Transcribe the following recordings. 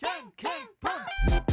Chang Kang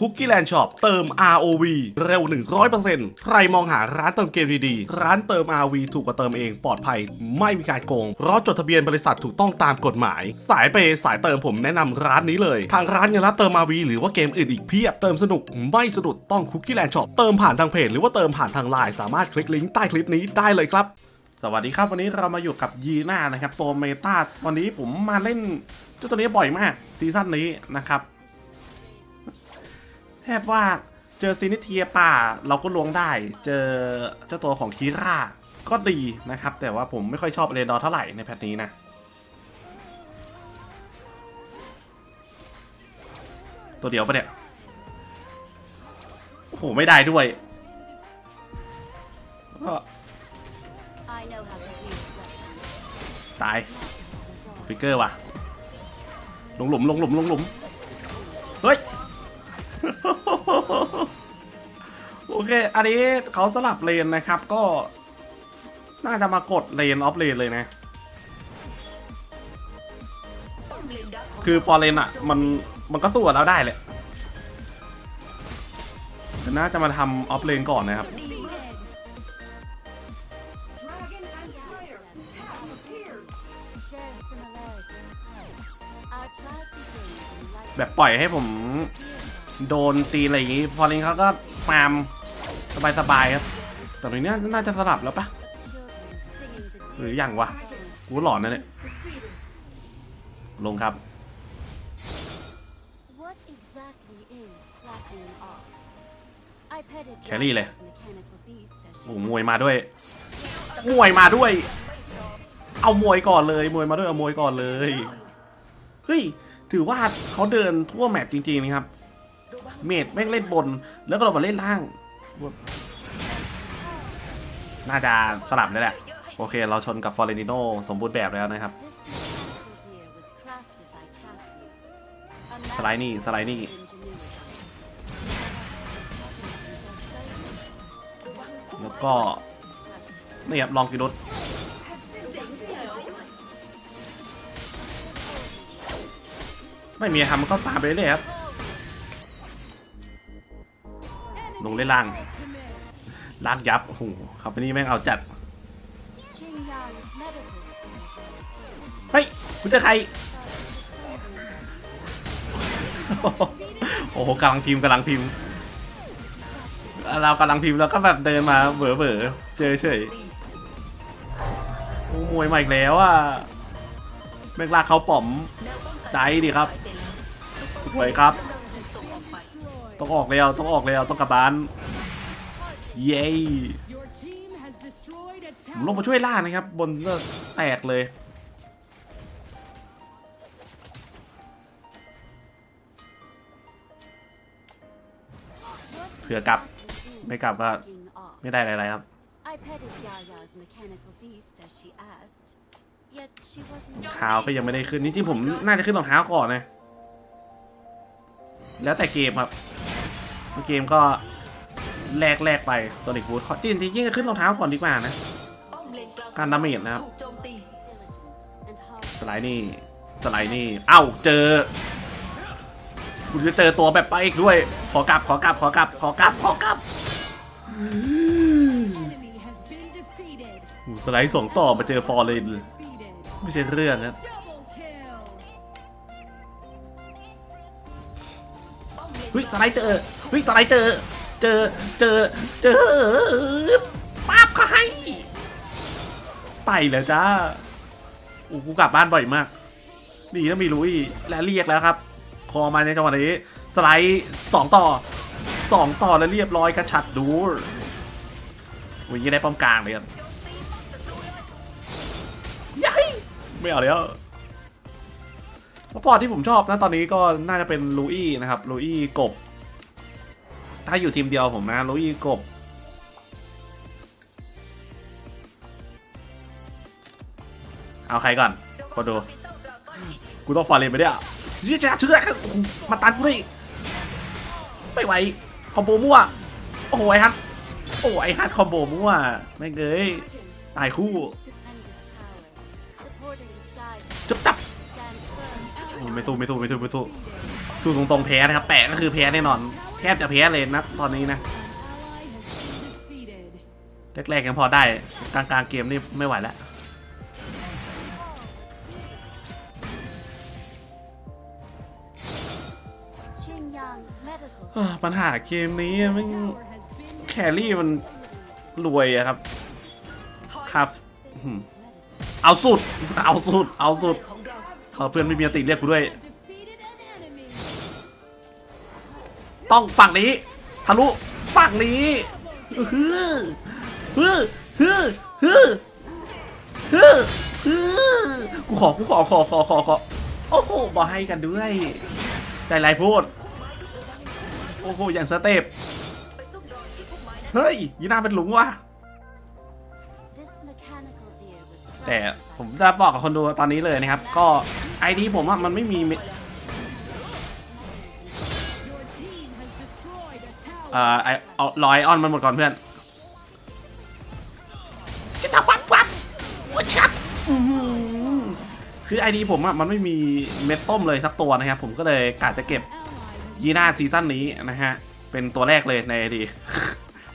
คุกกี้แลนด์ช็อปเติม ROV เร็ว 100%ใครมองหาร้านเติมเกมดีๆ ร้านเติม ROV ถูกกว่าเติมเองปลอดภัย ไม่มีการโกง เพราะจดทะเบียนบริษัทถูกต้องตามกฎหมาย สายเปสายเติมผมแนะนำร้านนี้เลย ทางร้านยังรับเติม ROV หรือว่าเกมอื่นอีกเพียบเติมสนุกไม่สะดุดต้องคุกกี้แลนด์ช็อปเติมผ่านทางเพจหรือว่าเติมผ่านทางไลน์สามารถคลิกลิงก์ใต้คลิปนี้ได้เลยครับสวัสดีครับวันนี้เรามาอยู่กับยีน่านะครับตัวเมตาวันนี้ผมมาเล่นเจ้าตัวนี้บ่อยมากซีซั่นนี้นะครับ แทบว่าเจอซินิเทียป่าเราก็ลวงได้ เจอเจ้าตัวของคีร่าก็ดีนะครับ แต่ว่าผมไม่ค่อยชอบเรดอร์เท่าไหร่ในแพทนี้นะตัวเดียวปะเนี่ย โอ้โห ไม่ได้ด้วย ตาย ฟิกเกอร์ว่ะ ลงหลุมลงหลุมลงหลุม เฮ้ย โอเค อันนี้เขาสลับเลนนะครับ ก็ น่าจะมากดเลนออฟเลนเลยนะ คือฟอร์เลนอะ มันมันก็สู้กับเราได้แหละแต่น่าจะมาทำออฟเลนก่อนนะครับแบบปล่อยให้ผม โดนตีอะไรอย่างงี้ พอเลนเขาก็ฟาร์มสบายๆครับ แต่ตรงนี้น่าจะสลับแล้วปะหรือ deep ยังวะ กูหลอนนะเนี่ย ลงครับ What exactly is slackening off? I petted Kelly le. Drago's mechanical beast as โอ้มวยมาด้วย มวยมาด้วย เอามวยก่อนเลย มวยมาด้วยเอามวยก่อนเลย เฮ้ย ถือว่าเขาเดินทั่วแมปจริงๆนะครับ เมดแม่งเล่นบน แล้วก็เรามาเล่นล่าง น่าจะสลับนี่แหละ โอเค เราชนกับฟอร์เรนิโนสมบูรณ์แบบแล้วนะครับ สไลด์นี่ สไลด์นี่ แล้วก็ นี่ครับ ลองกินุสไม่มีทำมันก็ตามไปเรื่อยครับ ลงเล่นล่างลากยับ โอ้โหคาเฟนี่แม่งเอาจัด เฮ้ยคุณจอใคร โอ้โหกำลังพิมพ์กำลังพิมพ์ เรากำลังพิมพ์แล้วก็แบบเดินมาเบอเบอเจอเฉยโอ้มวยมาอีกแล้วอะแม่งลากเขาป๋อมใจดิครับ สวยครับ ต้องออกแล้วต้องออกแล้วต้องกลับบ้าน เย้ Your team has destroyed a ผมลง tower. มาช่วยล่านะครับ บนก็แตกเลย เผื่อกลับไม่กลับก็ Slacking off. ไม่ได้อะไรๆครับ I petted Yaya's mechanical beast as she asked. Yet she wasn't เท้าก็ยังไม่ได้ขึ้นจริงๆผมน่าจะขึ้นรองเท้าก่อนนะ แล้วแต่เกมครับบางเกมก็แลกแลกไปโซนิกบูทจริงจริงๆก็ขึ้นรองเท้าก่อนดีกว่านะ การดาเมจนะครับ diligent and hard. สไลด์นี่ สไลด์นี่ เอ้า เจอคุณจะเจอตัวแบบไปอีกด้วย ขอกลับ ขอกลับ ขอกลับ ขอกลับ ขอกลับ Enemy has been defeated. หูสไลด์สองต่อมาเจอฟอร์เรน Defeated. ไม่ใช่เรื่องนะ Double เฮ้ยสไลด์เจอเฮ้ยสไลด์เจอเจอเจอเจอป๊าบเขาให้ ไปแล้วจ้าโอ้กูกลับบ้านบ่อยมากดีนะมีลุยและเรียกแล้วครับคอมาในจังหวะนี้ สไลด์สองต่อสองต่อแล้วเรียบร้อยกระชัดดูวันนี้ได้ป้อมกลางเลยครับไม่เอาแล้ว ซัพพอร์ตที่ผมชอบนะตอนนี้ก็น่าจะเป็นลูอี้นะครับลูอี้กบ ถ้าอยู่ทีมเดียวผมนะลูอี้กบเอาใครก่อนคนดู กูต้องฟาเรนไปเนี่ยเชื่อเชื่อมาตันกูดิไม่ไหวคอมโบมั่ว โอ้โหไอฮัทโอ้ไอฮัทคอมโบมั่ว ไม่เงยตายคู่ ไม่สู้ไม่สู้ไม่สู้ไม่สู้สู้ตรงๆแพ้นะครับแปะก็คือแพ้แน่นอน แทบจะแพ้เลยนะตอนนี้นะแรกๆยังพอได้กลางๆเกมนี่ไม่ไหวแล้วปัญหาเกมนี้มันแครี่มันรวยอะครับ ครับ เอาสุด เอาสุด เอาสุด เอเพื่อนไม่มีอติเรียกกูด้วย ต้องฝั่งนี้ทะลุฝั่งนี้ฮือฮือฮือฮือฮือฮือกูขอกูขอขอขอขอขอโอ้โหบอให้กันด้วย ใจไรพูดโอ้โหอย่างสเต็ปเฮ้ยยีน่าเป็นหลุมว่ะแต่ผมจะบอกกับคนดูตอนนี้เลยนะครับ ก็ ไอดีผมอะมันไม่มีเม Your team has destroyed a tower. เอ่อไอเอารอยออนมันหมดก่อนเพื่อนจะทำปั๊บปั๊บวัชับอื้อหือคือไอดีผมอะมันไม่มีเม็ดต้มเลยสักตัวนะครับผมก็เลยกะจะเก็บ Ally has ยีน่าซีซั่นนี้นะฮะ เป็นตัวแรกเลยในไอดี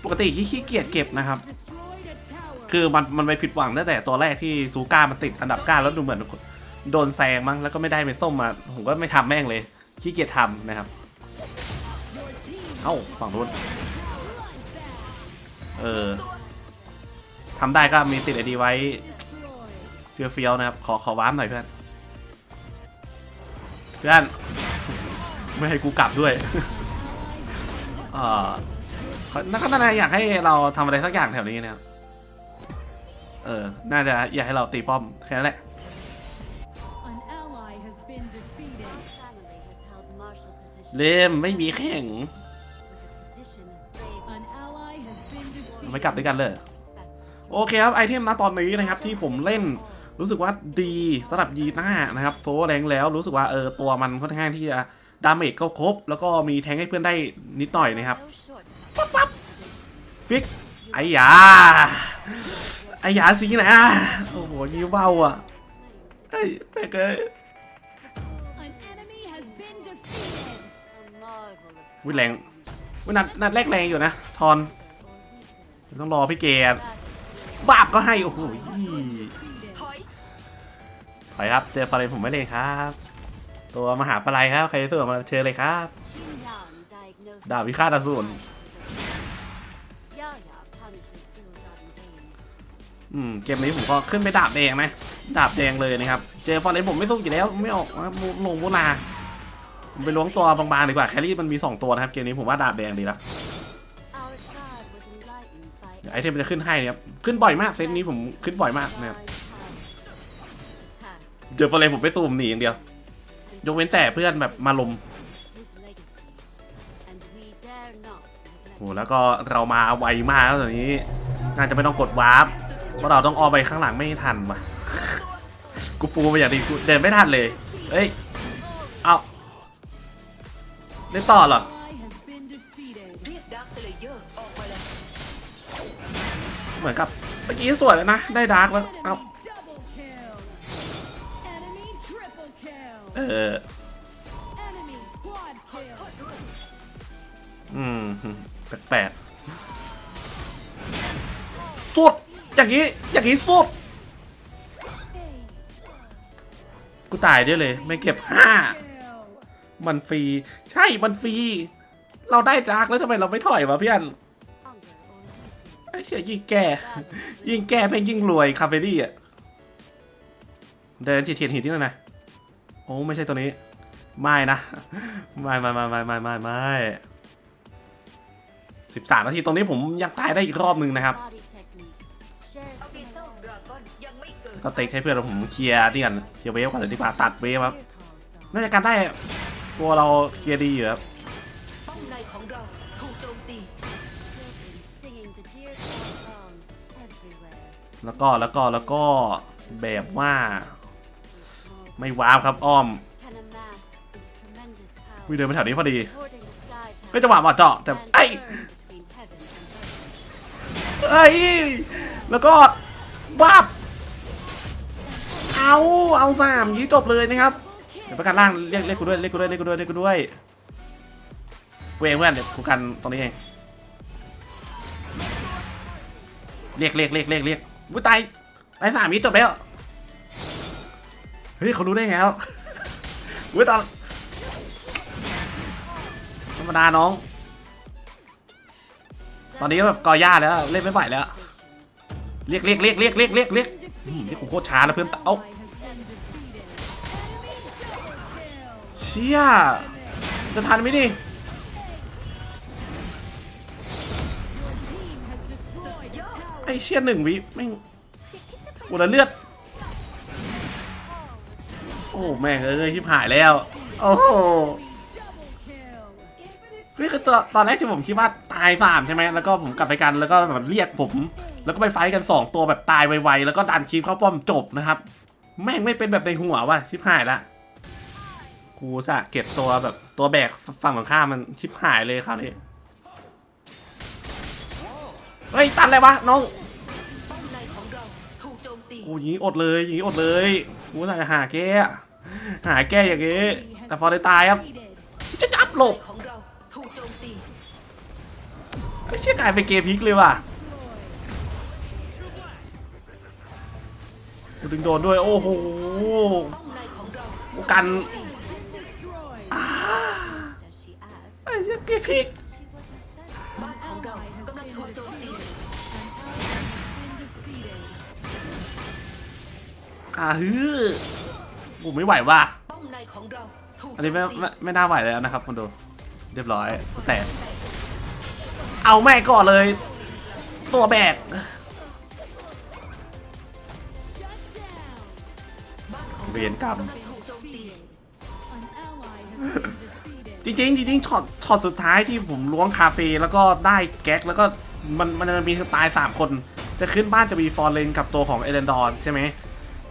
ปกติขี้เกียจเก็บนะครับ destroyed a tower. คือมันมันไปผิดหวังตั้งแต่ตัวแรกที่ซูก้ามันติดอันดับเก้าแล้วดูเหมือน โดนแซงมั้งแล้วก็ไม่ได้เป็นส้มมา ผมก็ไม่ทำแม่งเลยขี้เกียจทำนะครับ เอ้าฝั่งนู้นเออทำได้ก็มีติดไอดีไว้เฟี้ยวๆนะครับ ขอขอว้ามหน่อยเพื่อน เพื่อน ไม่ให้กูกลับด้วยเออนักนาอยากให้เราทำอะไรสักอย่างแถวนี้นะครับ เออ น่าจะอยากให้เราตีป้อมแค่นั้นแหละ เลมไม่มีแข่งไม่กลับด้วยกันเลย โอเคครับไอเทมนะตอนนี้นะครับที่ผมเล่นรู้สึกว่าดีสำหรับยีน่านะครับโฟร์แรงแล้วรู้สึกว่าเออตัวมันค่อนข้างที่จะดาเมจก็ครบ แล้วก็มีแทงให้เพื่อนได้นิดหน่อยนะครับ No short ฟิกไอ้ยาไอ้ยาสีนะโอ้โหยิ้เบาอะเอ้ยแม่เกย marvel of วิแรงวินัดนัดแรกแรงอยู่นะ ทอน ต้องรอพี่เกดบาบก็ให้ โอ้โหยี่ถอยครับ เจอฟาเรนผมไม่เลยครับ ตัวมหาปลายครับ ใครตัวมาเชิญเลยครับ ดาบวิฆาตอสูรอืม เกมนี้ผมก็ขึ้นไปดาบแดงนะ ดาบแดงเลยนะครับ เจอฟาเรนผมไม่สู้อยู่แล้ว ไม่ออกลงโบนา ผมไปล้วงตัวบางๆดีกว่าแครี่มันมี 2 ตัวนะครับเกมนี้ผมว่าดาบแดงดีละ Our god was enlightened by เดี๋ยวไอเทมมันจะขึ้นให้นะครับขึ้นบ่อยมากเซตนี้ผมขึ้นบ่อยมากนะครับเจอฟาเรนผมไปสูมหนีอย่างเดียวยกเว้นแต่เพื่อนแบบมาลม his legacy, and we dare not neglect โหแล้วก็เรามาไวมากแล้วตอนนี้น่าจะไม่ต้องกดวาร์ปเพราะเราต้องออไปข้างหลังไม่ทันว่ะกูปูไปอย่างดีกูเดินไม่ทันเลย เอ้ย เอา เล่นต่อเหรอเหมือนกับเมื่อกี้สวยแล้วนะ ได้ดาร์กแล้ว เอาเอออืมแปลกๆสุด อย่างนี้ อย่างนี้สุด กูตายได้เลย ไม่เก็บห้า มันฟรี ใช่มันฟรี เราได้ดาร์กแล้วทำไมเราไม่ถอยวะเพื่อนไอ้เชี่ยยิ่งแก้ยิ่งแก้แม่งยิ่งรวยคาเฟดี้อะ เดินเฉียดหินที่นั่นนะ โอ้ไม่ใช่ตัวนี้ ไม่นะ ไม่ไม่ไม่ไม่ไม่ไม่ไม่สิบสามนาทีตรงนี้ผมยังตายได้อีกรอบหนึงนะครับ ก็เต็กให้เพื่อนผมเคลียร์นี่กันเคลียร์เวฟก่อนเลยดีกว่าตัดเวฟครับ น่าจะการได้ ตัวเราเคลียร์ดีอยู่ครับป้อมในของเราถูกโจมตี Children singing the dear call song everywhere. แล้วก็แล้วก็แล้วก็แบบว่า ไม่ว้าวครับอ้อม Can amass into tremendous power. วิเดินไปแถวนี้พอดี Hoarding the sky ก็จังหวะเหมาะเจาะแต่ and ไอ้ย turn between heaven and earth. เอ้ยแล้วก็วับเอาเอาสามยี้จบเลยนะครับเดี๋ยวประกันล่างเรียกเรียกกูด้วยเรียกกูด้วยเรียกกูด้วยเรียกกูด้วยกูเองเพื่อนเดี๋ยวกูกันตรงนี้เองเรียกเรียกเรียกเรียกเรียกวุ้ยตายตายสามีจบแล้วเฮ้ยเขารู้ได้ไงครับวุ้ยตายธรรมดาน้อง ตอนนี้แบบกอย่าแล้วเล่นไม่ไหวแล้วเรียกเรียกเรียกเรียกเรียกเรียกเรียกเรียกกูโคตรช้าแล้วเพื่อนเอ้า ชี่ยจะทันไหมนี่ไอ้เชี่ยหนึ่งวิแม่งกูละเลือด โอ้แม่งเอ้ยชิบหายแล้ว โอ้โหนี่คือตอนตอนแรกที่ผมคิดว่าตายสามใช่ไหมแล้วก็ผมกลับไปกันแล้วก็แบบเรียกผม แล้วก็ไปไฟกันสองตัวแบบตายไวๆแล้วก็ดันคลิปเข้าป้อมจบนะครับ แม่งไม่เป็นแบบในหัวว่ะชิบหายละ กูสะเก็บตัวแบบตัวแบกฝั่งของข้ามันชิบหายเลยคราวนี้เฮ้ยตันอะไรวะน้องกูยิงอดเลยยิงอดเลยกูสะจะหาแก้หาแก้อย่างงี้แต่พอได้ตายครับจะจับหลบของเราถูกโจมตีไอ้เชี่ยกลายเป็นเกมพิกเลยว่ะกูดึงโดนด้วยโอ้โหกัน asked, ไอ้เชี่ยเกมพลิกบ้านของเรากำลังถูกโจมตีอ่าฮือกูไม่ไหวว่ะป้อมในของเราถูกอันนี้ไม่ไม่ไม่น่าไหวแล้วนะครับคนดูเรียบร้อยแต่เอาแม่ก่อนเลย ตัวแบกเวียนกรรม จมตี An ally has been defeated. จริงๆจริงๆช็อตช็อตสุดท้ายที่ผมล้วงคาเฟ่แล้วก็ได้แก๊กแล้วก็มันมันจะมีสไตล์สามคน จะขึ้นบ้านจะมีฟอร์เรนกับตัวของเอเลนดอนใช่ไหม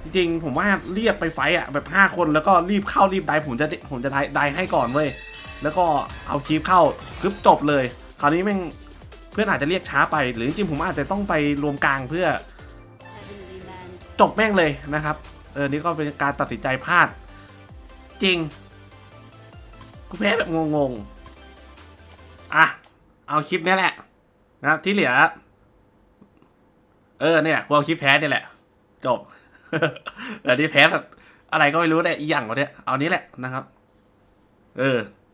จริงๆผมว่าเรียกไปไฟอะแบบ 5 คนแล้วก็รีบเข้ารีบได้ผมจะผมจะได้ได้ให้ก่อนเว้ยแล้วก็เอาคีปเข้าปึ๊บจบเลย คราวนี้แม่งเพื่อนอาจจะเรียกช้าไป หรือจริงๆผมอาจจะต้องไปรวมกลางเพื่อ จบแม่งเลยนะครับเออนี่ก็เป็นการตัดสินใจพลาด จริง กูแพ้แบบงงๆ อะ เอาคลิปนี้แหละ นะที่เหลือ เออเนี่ยกูเอาคลิปแพ้เนี่ยแหละ จบแต่ที่แพ้แบบ อะไรก็ไม่รู้เนี่ยอีหยังวะเนี่ยเอานี้แหละนะครับ เออ